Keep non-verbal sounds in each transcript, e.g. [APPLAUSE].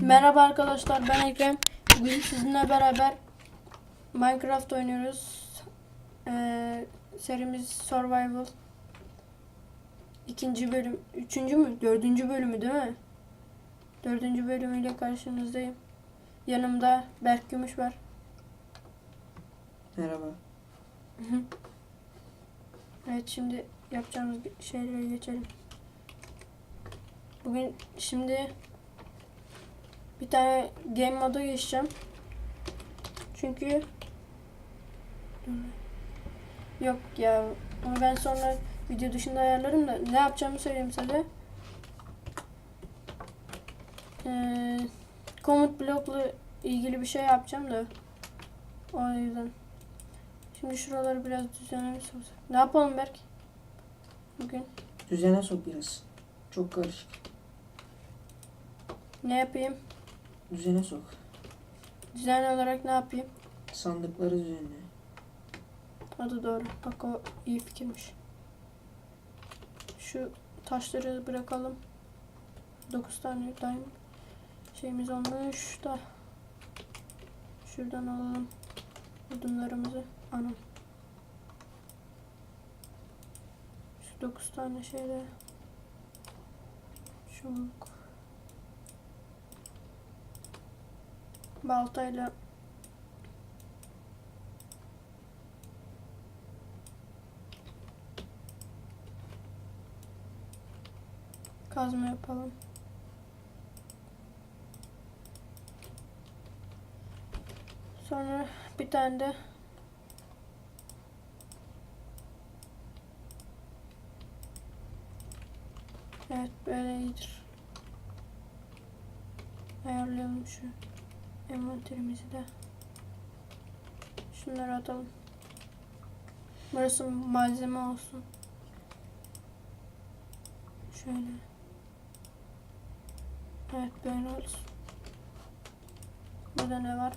Merhaba arkadaşlar ben Ekrem. Bugün sizinle beraber Minecraft oynuyoruz. Ee, serimiz Survival. İkinci bölüm, üçüncü mü? Dördüncü bölümü değil mi? Dördüncü bölümüyle karşınızdayım. Yanımda Berk Gümüş var. Merhaba. Evet şimdi yapacağımız şeylere geçelim. Bugün şimdi bir tane game moda geçeceğim. Çünkü yok ya onu ben sonra video dışında ayarlarım da ne yapacağımı söyleyeyim size. Ee, komut blokla ilgili bir şey yapacağım da o yüzden. Şimdi şuraları biraz olsak. Ne yapalım Berk? Bugün Düzene sok biraz. Çok karışık. ne yapayım? Düzene sok. Düzenli olarak ne yapayım? Sandıkları düzenle. O da doğru. Bak o iyi fikirmiş. Şu taşları bırakalım. 9 tane diamond şeyimiz olmuş da. Şuradan alalım odunlarımızı. Anam. Şu 9 tane şeyle. Çubuk. Baltayla kazma yapalım. Sonra bir tane de Evet böyle iyidir. Ayarlayalım şu envanterimizi de. Şunları atalım. Burası malzeme olsun. Şöyle. Evet böyle olsun. Burada ne var?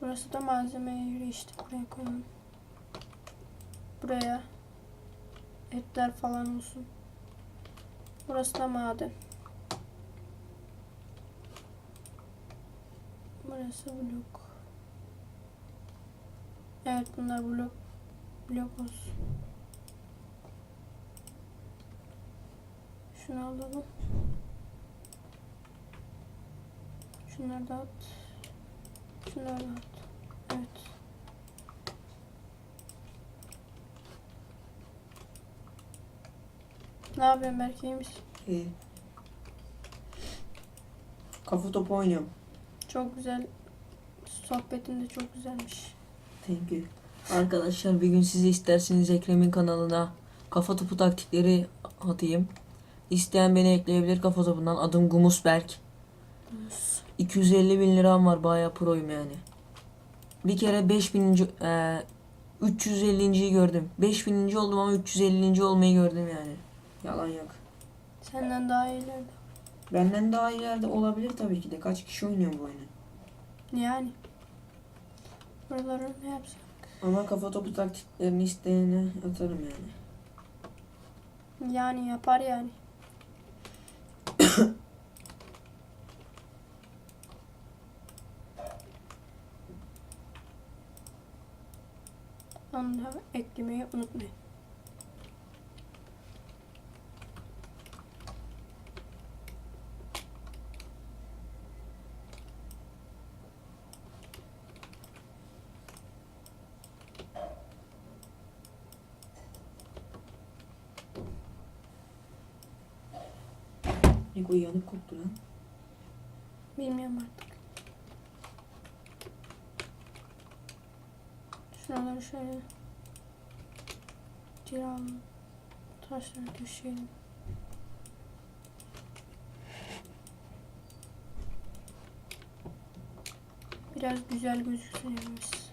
Burası da malzeme yeri işte. Buraya koyalım. Buraya etler falan olsun. Burası da maden. Burası blok. Evet bunlar blok blok olsun. Şunu alalım. Şunları da at. Şunları da at. Evet. Ne yapıyorsun Berk iyi misin? İyi. Kafa topu oynuyorum. Çok güzel. Sohbetin de çok güzelmiş. Thank you. Arkadaşlar bir gün size isterseniz Ekrem'in kanalına kafa topu taktikleri atayım. İsteyen beni ekleyebilir kafa topundan. Adım Gumus Berk. 250 bin liram var bayağı proyum yani. Bir kere 5000. E, 350.yi gördüm. 5000. oldum ama 350. olmayı gördüm yani. Yalan yok. Senden daha iyilerdi. Benden daha ileride olabilir tabii ki de. Kaç kişi oynuyor bu oyunu? Yani. Buraları ne yapsak? Ama kafa topu taktiklerini isteyene atarım yani. Yani yapar yani. [COUGHS] Onu da eklemeyi unutmayın. Ne bu yanık koktu lan. Bilmiyorum artık. Şuraları şöyle kiralalım. Taşları düşelim. Biraz güzel gözüksün evimiz.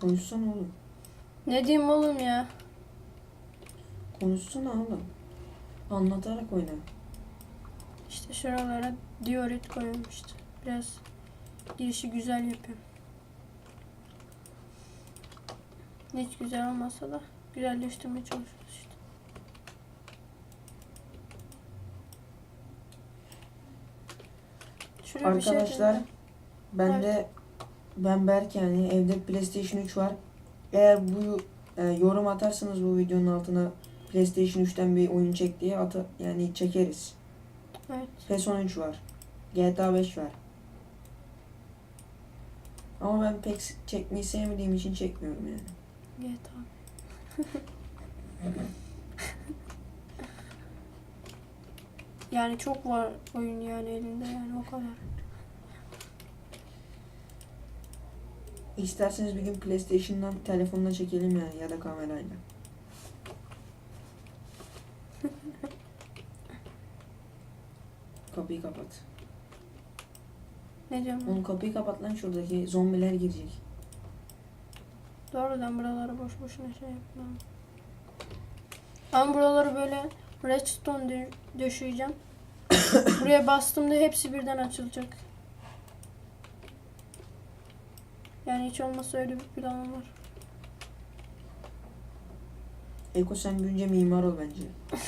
Konuşsana oğlum. Ne diyeyim oğlum ya? Konuşsana oğlum. Anlatarak oyna. İşte şuralara diorit koyuyorum işte. Biraz girişi güzel yapıyorum. Hiç güzel olmasa da güzelleştirmeye çalışıyoruz işte. Şuraya şey Arkadaşlar koyayım. ben de ben Berk yani evde PlayStation 3 var. Eğer bu e, yorum atarsanız bu videonun altına PlayStation 3'ten bir oyun çek diye atı, yani çekeriz. Evet. PES 13 var. GTA 5 var. Ama ben pek çekmeyi sevmediğim için çekmiyorum yani. GTA. [LAUGHS] yani çok var oyun yani elinde yani o kadar. İsterseniz bir gün PlayStation'dan telefonla çekelim yani ya da kamerayla. Kapıyı kapat. Ne diyorum? Oğlum kapıyı kapat lan şuradaki zombiler girecek. Doğrudan buraları boş boşuna şey yapmam. Ben buraları böyle redstone dö- döşeyeceğim. [COUGHS] Buraya bastığımda hepsi birden açılacak. Yani hiç olmazsa öyle bir planım var. Eko sen büyünce mimar ol bence. [LAUGHS]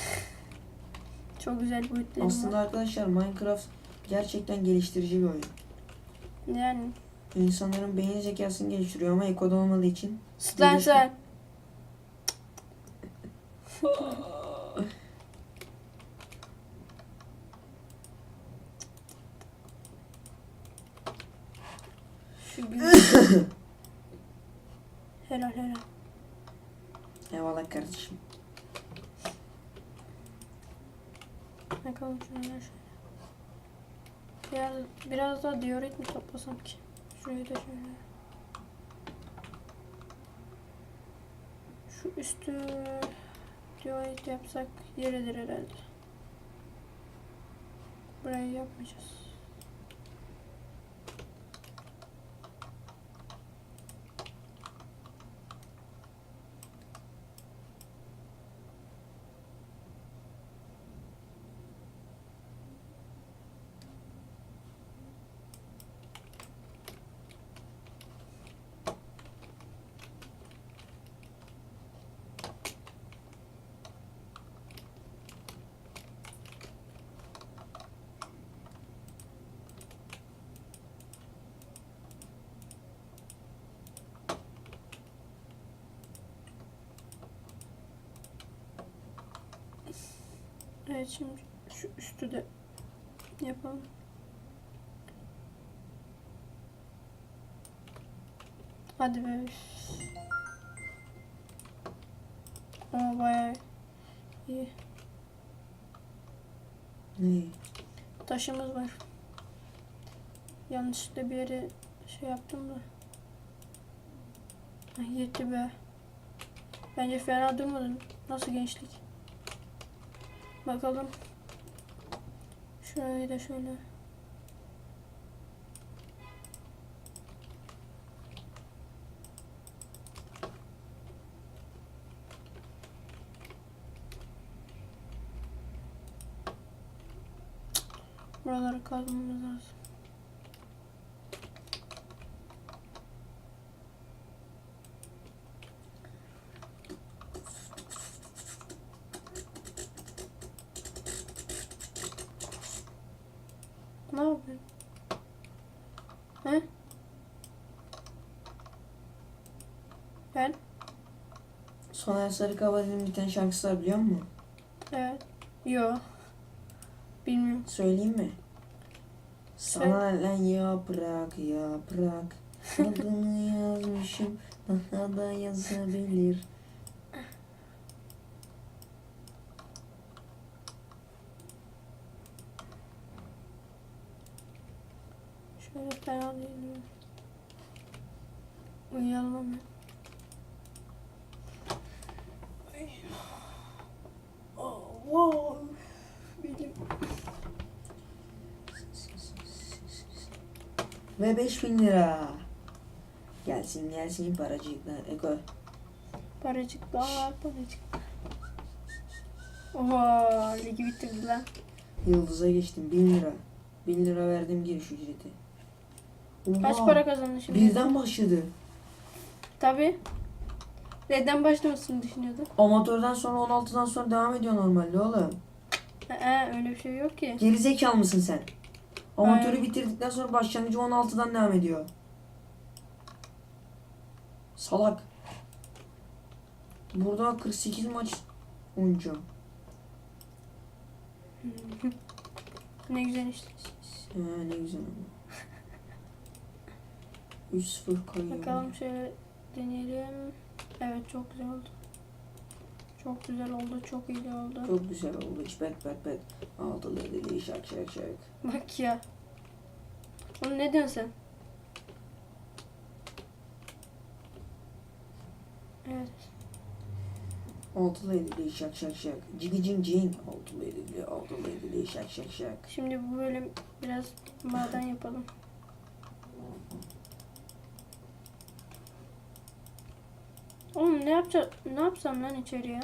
Çok güzel boyutlarım Aslında var. arkadaşlar Minecraft gerçekten geliştirici bir oyun. Yani İnsanların beyin zekasını geliştiriyor ama Eko'da olmadığı için Stan [LAUGHS] Gelişti- sen. Şu gün. helal helal. eyvallah kardeşim. Bakalım şöyle şöyle. Biraz, biraz daha diorit mi toplasam ki? Şurayı da şöyle. Şu üstü diorit yapsak yeridir herhalde. Burayı yapmayacağız. Evet şimdi şu üstü de yapalım. Hadi be. Ama bayağı iyi. Ne? Taşımız var. Yanlışlıkla bir yere şey yaptım da. Ay yetti be. Bence fena durmadın. Nasıl gençlik? Bakalım. Şurayı da şöyle. Buraları kazmamız lazım. Ne yapıyorsun? He? Ben? Soner Sarıkabadem'in bir tane şarkısı var biliyor musun? Evet. Yo. Bilmiyorum. Söyleyeyim mi? Sana lan yaprak yaprak Adını yazmışım daha da yazabilir Şöyle fena değil? Uyuyalım hemen. Oh. Benim. Ve 5000 lira Gelsin gelsin paracıklar. Eko. Paracıklar paracıklar. Oha ligi bitirdi lan. Yıldız'a geçtim 1000 lira. 1000 lira verdim giriş ücreti. Kaç Oha, para kazandın şimdi? Birden başladı. Tabi. Neden başlamasını düşünüyordun? Amatörden sonra 16'dan sonra devam ediyor normalde oğlum. Ee, öyle bir şey yok ki. Gerizekalı mısın sen? Amatörü Hayır. bitirdikten sonra başlangıcı 16'dan devam ediyor. Salak. Burada 48 maç oynayacağım. Ne güzel işte. He, ne güzel ama. 3-0 kayıyor. Bakalım şöyle deneyelim. Evet çok güzel oldu. Çok güzel oldu. Çok iyi oldu. Çok güzel oldu. Çipet pet pet. Altılı dedi şak şak şak. Bak ya. Oğlum ne diyorsun sen? Evet. Altılı dedi şak şak şak. Cigi cing cing. Altılı dedi altılı dedi şak şak şak. Şimdi bu bölüm biraz maden yapalım. Oğlum ne yapacağım? Ne yapsam lan içeriye?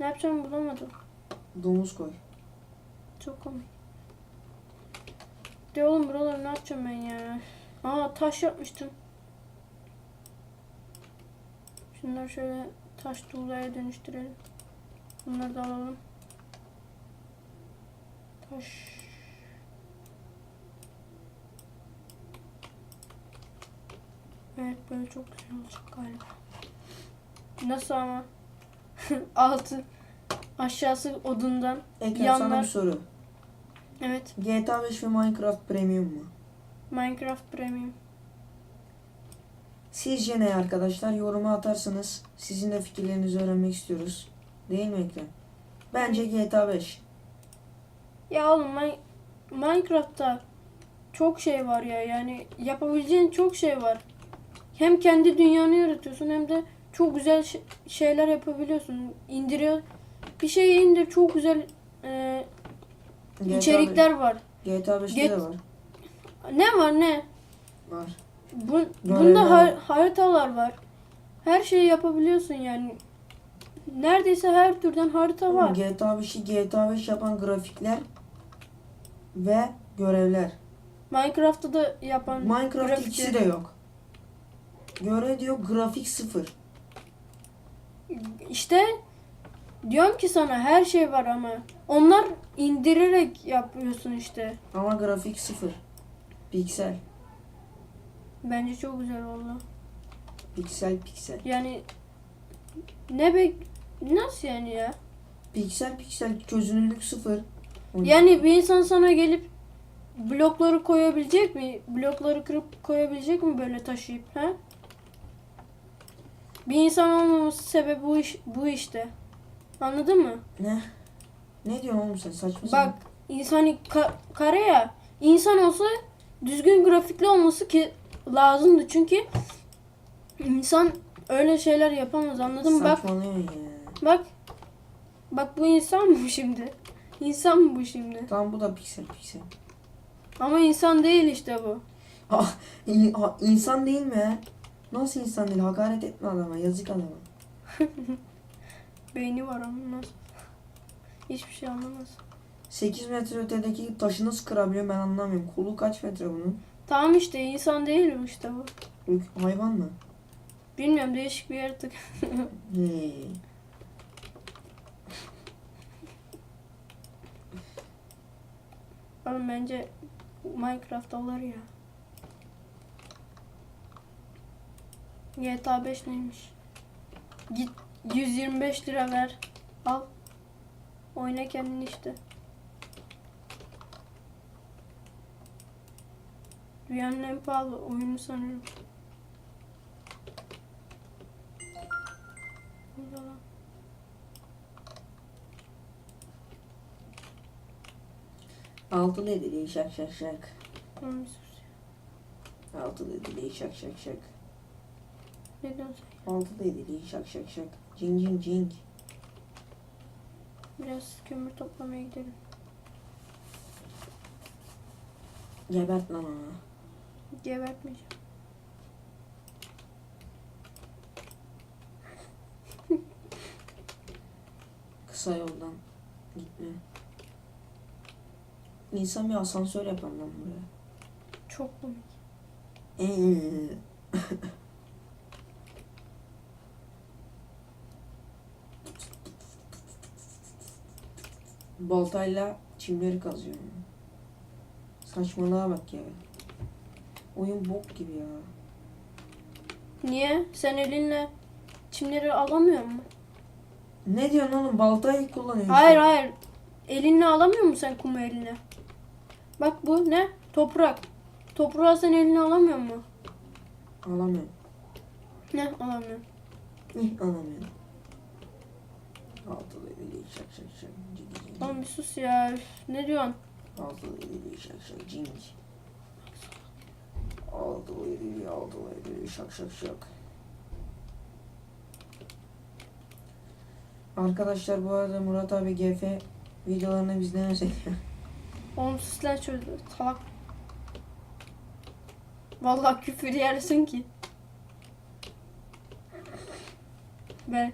Ne yapacağımı bulamadım. Domuz koy. Çok komik. De oğlum buraları ne yapacağım ben ya? Aa taş yapmıştım. Şunları şöyle taş tuğlaya dönüştürelim. Bunları da alalım. Taş. Evet böyle çok güzel olacak galiba. Nasıl ama? [LAUGHS] Altı aşağısı odundan. Ekrem sana Yanlar- bir soru. Evet. GTA 5 ve Minecraft Premium mu? Minecraft Premium. Sizce ne arkadaşlar? Yoruma atarsınız. Sizin de fikirlerinizi öğrenmek istiyoruz. Değil mi Ekrem? Bence GTA 5. Ya oğlum Min- Minecraft'ta çok şey var ya yani yapabileceğin çok şey var. Hem kendi dünyanı yaratıyorsun hem de çok güzel şeyler yapabiliyorsun. İndiriyor bir şeyi indir çok güzel e, GTA içerikler var. GTA 5'te Get- de var. Ne var ne? Var. Bu, Görevler bunda har- haritalar var. Her şeyi yapabiliyorsun yani. Neredeyse her türden harita var. GTA 5'i GTA 5 yapan grafikler ve görevler. Minecraft'ta da yapan Minecraft grafikçi- ikisi de yok. Göre diyor grafik sıfır. İşte diyorum ki sana her şey var ama onlar indirerek yapıyorsun işte. Ama grafik sıfır. Piksel. Bence çok güzel oldu. Piksel piksel. Yani ne bek nasıl yani ya? Piksel piksel çözünürlük sıfır. Yani bir insan sana gelip blokları koyabilecek mi? Blokları kırıp koyabilecek mi böyle taşıyıp ha? Bir insan olmaması sebebi bu iş bu işte. Anladın mı? Ne? Ne diyorsun oğlum sen saçma Bak insani ka- kare ya. İnsan olsa düzgün grafikli olması ki lazımdı çünkü insan öyle şeyler yapamaz anladın mı? Bak Saçmalıyorsun ya. bak. Bak bu insan mı bu şimdi? İnsan mı bu şimdi? Tamam bu da piksel piksel. Ama insan değil işte bu. Ah, in- ha, insan değil mi? Nasıl insan değil? Hakaret etme adama. Yazık adama. [LAUGHS] Beyni var ama nasıl? Hiçbir şey anlamaz. 8 metre ötedeki taşı nasıl kırabiliyor ben anlamıyorum. Kolu kaç metre bunun? Tamam işte insan değil mi işte bu? Hayvan mı? Bilmiyorum değişik bir yaratık. [LAUGHS] He. Oğlum bence Minecraft olur ya. GTA 5 neymiş? Git 125 lira ver. Al. Oyna kendin işte. Dünyanın en pahalı oyunu sanırım. Lan. Altılı edili şak şak şak. Sus. Altılı edili şak şak şak. Ne diyorsun sen? Mantılıydı değil şak şak şak. Cing cing cing. Biraz kömür toplamaya gidelim. Gebert lan onu. Gebertmeyeceğim. [LAUGHS] Kısa yoldan gitme. İnsan bir asansör yapar buraya. Çok komik. Eee. [LAUGHS] Baltayla çimleri kazıyorum. Saçmalığa bak ya. Oyun bok gibi ya. Niye? Sen elinle çimleri alamıyor musun? Ne diyorsun oğlum? Baltayı kullanıyorsun. Hayır hayır. Elinle alamıyor musun sen kumu eline? Bak bu ne? Toprak. Toprağı sen eline alamıyor mu? Alamıyorum. Ne? Alamıyorum. İh alamıyorum. Altılı eli şak şak şak. Lan bir sus ya. Ne diyorsun? Altılı eli şak şak cink. Altılı eli altılı eli şak şak şak. Arkadaşlar bu arada Murat abi GF videolarını bizden özeniyor. Oğlum lan şöyle salak. Vallahi küfür yersin ki. Ben.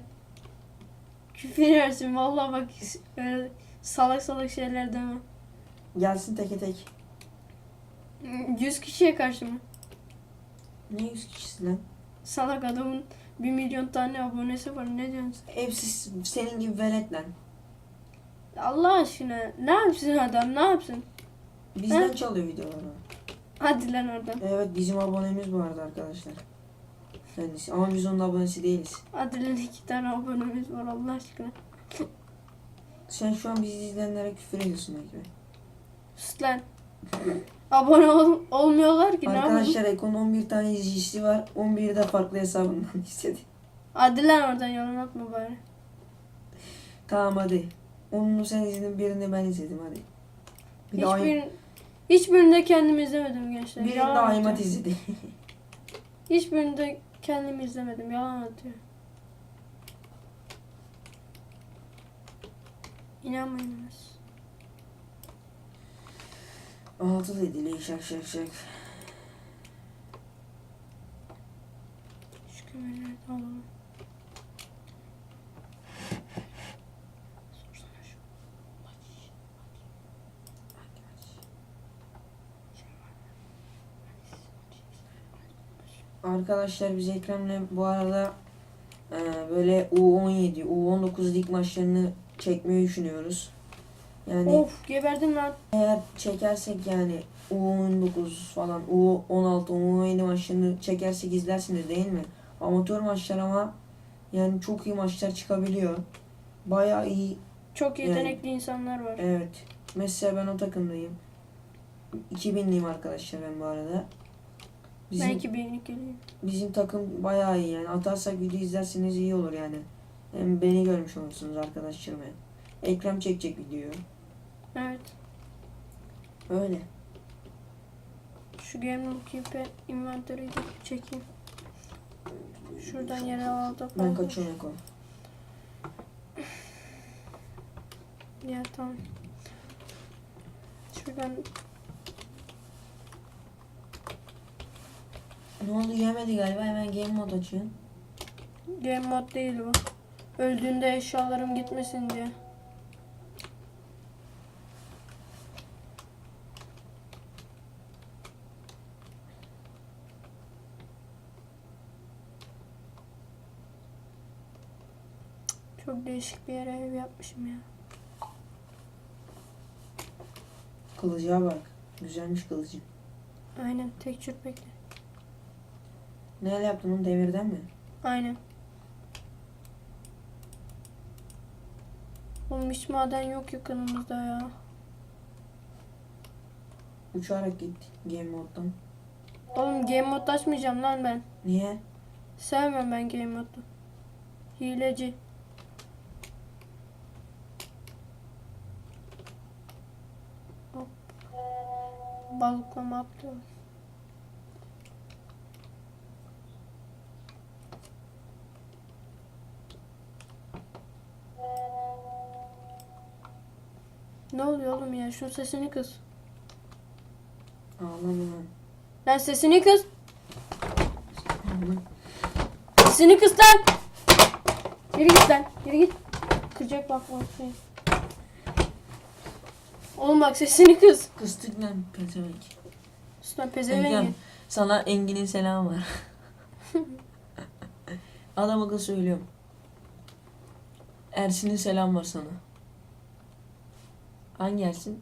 Küfür yersin vallahi bak öyle salak salak şeyler deme. Gelsin teke tek. 100 kişiye karşı mı? Ne yüz kişisi lan? Salak adamın 1 milyon tane abonesi var ne diyorsun sen? Hepsi senin gibi velet lan. Allah aşkına ne yapsın adam ne yapsın? Bizden He? çalıyor videoları. Hadi lan oradan. Evet bizim abonemiz bu arada arkadaşlar. Kendisi. Ama biz onun abonesi değiliz. Hadi lan iki tane abonemiz var Allah aşkına. Sen şu an bizi izleyenlere küfür ediyorsun belki. Sus lan. Abone ol- olmuyorlar ki ne? Arkadaşlar Ekon 11 tane izleyicisi var. 11 de farklı hesabından [LAUGHS] istedi. Hadi lan oradan yalan atma bari. Tamam hadi. Onu sen izledin birini ben izledim hadi. Bir de Ay- Hiçbir, hiçbirini de kendim izlemedim gençler. birini de Yalan Aymat izledi. [LAUGHS] Hiçbirini de kendim izlemedim. Yalan atıyor. İnanmayınız. Altı dedili şak şak şak. Şu kömürleri de alalım. Arkadaşlar biz Ekrem'le bu arada e, böyle U17, U19 lig maçlarını çekmeyi düşünüyoruz. Yani Of geberdim lan. eğer çekersek yani U19 falan U16, U17 maçlarını çekersek izlersiniz değil mi? Amatör maçlar ama yani çok iyi maçlar çıkabiliyor. Bayağı iyi. Çok Yani- yetenekli insanlar var. Evet. Mesela ben o takımdayım. 2000'liyim arkadaşlar ben bu arada. Bizim, beğenip geleyim. bizim takım bayağı iyi yani. Atarsak video izlerseniz iyi olur yani. Hem beni görmüş olursunuz arkadaşlarım. Ekrem çekecek videoyu. Evet. Öyle. Şu Game Loop Keep'e inventörü çekeyim. Şuradan yere aldı. Ben kaçıyorum Eko. Ya tamam. Şuradan Ne oldu yemedi galiba hemen game mod açıyorsun. game mod değil bu. Öldüğünde eşyalarım gitmesin diye. Çok değişik bir yere ev yapmışım ya. Kılıcığa bak. Güzelmiş kılıcın. Aynen tek çürpekli. Neyle yaptın onu demirden mi? Aynen. Oğlum hiç maden yok yakınımızda ya. Uçarak git game moddan. Oğlum game mod açmayacağım lan ben. Niye? Sevmem ben game modu. Hileci. Hop. Balıklama atlıyorum. Ne oluyor oğlum ya? Şunun sesini kız. Ağlama lan. Sesini kız. Ağlama. Sesini kız lan. Yürü git lan. Yürü git. kıracak bak bak seni. Oğlum bak sesini kız. Kıstık lan pezevenk. Üstüne pezevenk. sana Engin'in selamı var. [LAUGHS] Adam akıl söylüyorum. Ersin'in selam var sana. Hangi Ersin?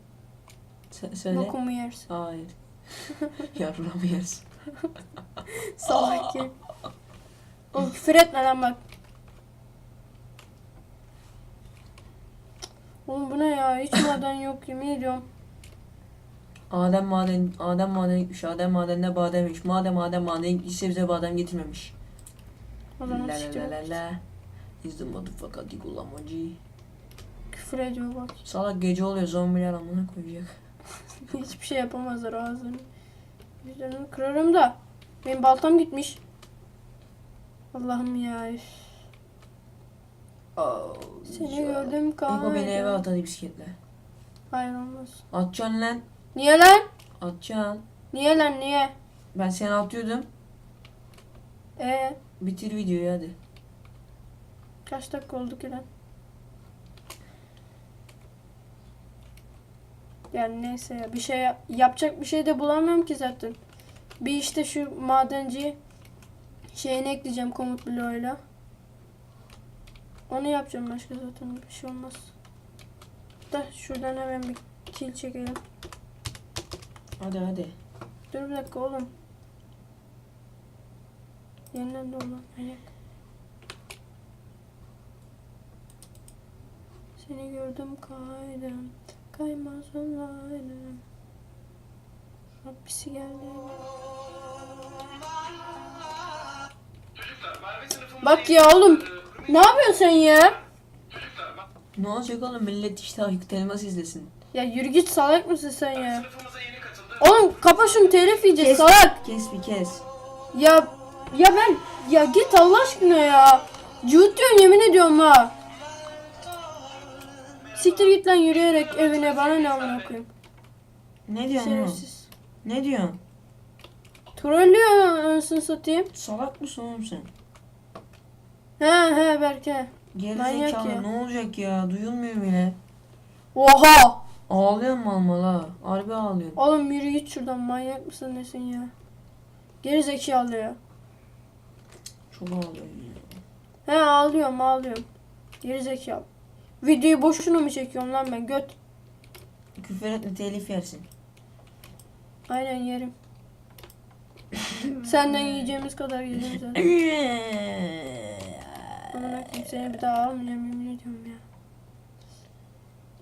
Se- söyle. Bokumu yersin. Hayır. [LAUGHS] Yavrum yersin. Salak ya. Oğlum küfür etme lan bak. Oğlum bu ne ya? Hiç maden yok yemin ediyorum. Adem maden Adem maden gitmiş. Adem madenine badem yemiş. Madem Adem maden gitmişse bize badem getirmemiş. O La zaman la la la la. Is the motherfucker digulamoji. Küfür ediyor bak. Salak gece oluyor zombiler amına koyacak. [LAUGHS] Hiçbir şey yapamazlar ağzını. Yüzlerini kırarım da. Benim baltam gitmiş. Allah'ım ya. üf. Oh, Seni gördüm Eko beni eve kahve. at hadi bisikletle. Hayır olmaz. Atacaksın lan. Niye lan? Atacaksın. Niye lan niye? Ben seni atıyordum. Ee, Bitir videoyu hadi. kaç dakika oldu ki lan? Yani neyse ya bir şey yap- yapacak bir şey de bulamıyorum ki zaten. Bir işte şu madenci şeyini ekleyeceğim komut bloğuyla. Onu yapacağım başka zaten bir şey olmaz. Da şuradan hemen bir kill çekelim. Hadi hadi. Dur bir dakika oğlum. Yeniden de olan ayak. Seni gördüm kaydım. Kaymaz olaydım. Rabbisi geldi. Bak ya oğlum. Ne yapıyorsun sen ya? Ne olacak oğlum millet işte Aykut Elmas izlesin. Ya yürü git salak mısın sen ya? Oğlum kapa şunu telif yiyeceğiz salak. Kes bir kes. Ya ya ben ya git Allah aşkına ya. Cuhut diyorsun yemin ediyorum ha. Siktir git lan yürüyerek evine bana ne amına koyayım. Ne diyorsun oğlum? Şerefsiz. Ne diyorsun? Trollüyor anasını satayım. Salak mısın oğlum sen? He he Berke. Manyak ya. ne olacak ya? Duyulmuyor bile. Oha. Ağlıyor mal mal ha. Harbi ağlıyor. Oğlum yürü git şuradan manyak mısın nesin ya? Geri zekalı ya. Çok ağlıyor ya. He ağlıyorum ağlıyorum. Geri zekalı. Videoyu boşuna mı çekiyorum lan ben göt. Küfür etme telif yersin. Aynen yerim. [LAUGHS] Senden yiyeceğimiz kadar yiyeceğim zaten. [LAUGHS] Amına koyayım seni bir daha almayacağım yemin ediyorum ya.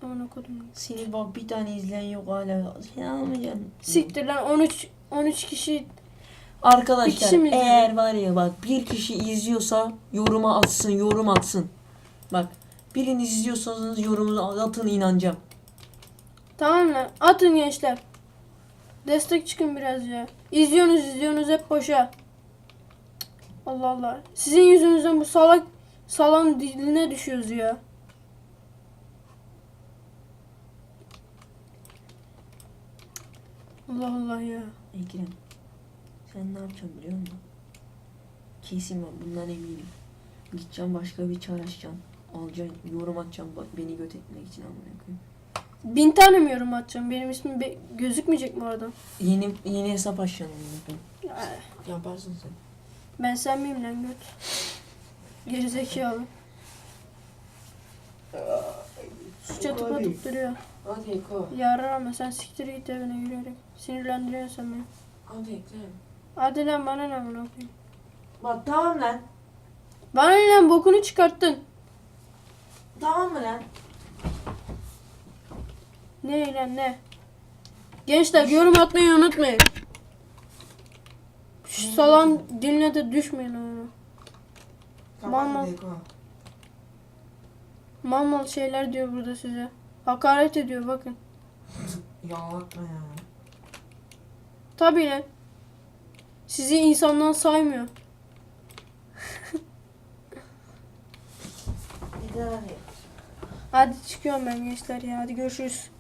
Amına koydum. Seni bak bir tane izleyen yok hala. Sen almayacaksın. Siktir lan 13 13 kişi Bir Arkadaşlar kişi mi eğer var ya bak bir kişi izliyorsa yoruma atsın yorum atsın. Bak biriniz izliyorsanız yorumunuzu atın inanacağım. Tamam lan atın gençler. Destek çıkın biraz ya. İzliyorsunuz izliyorsunuz hep boşa. Allah Allah. Sizin yüzünüzden bu salak salan diline düşüyoruz ya. Allah Allah ya. Ekrem sen ne yapacaksın biliyor musun? Kesin ben bundan eminim. Gideceğim başka bir çağrı açacaksın. Alacaksın yorum atacaksın bak beni göt etmek için amına koyayım. Bin tane mi yorum atacağım? Benim ismim be- gözükmeyecek mi orada? Yeni yeni hesap açacaksın amına koyayım. Ya, Yaparsın sen. Ben sen miyim lan göt? Gerizekalı. Suç atıp atıp duruyor. Hadi Eko. Yarar ama sen siktir git evine yürüyerek. Sinirlendiriyorsun sen beni. Hadi Ekrem. Hadi lan bana ne amına koyayım. Bak tamam lan. Bana ne lan bokunu çıkarttın. Tamam mı lan? Ne lan ne? Gençler yorum atmayı unutmayın. Şu salan diline de düşmeyin onu. Mal mal. Mal mal şeyler diyor burada size. Hakaret ediyor bakın. Yalatma ya. Tabii lan. Sizi insandan saymıyor. Daha Hadi çıkıyorum ben gençler ya. Hadi görüşürüz.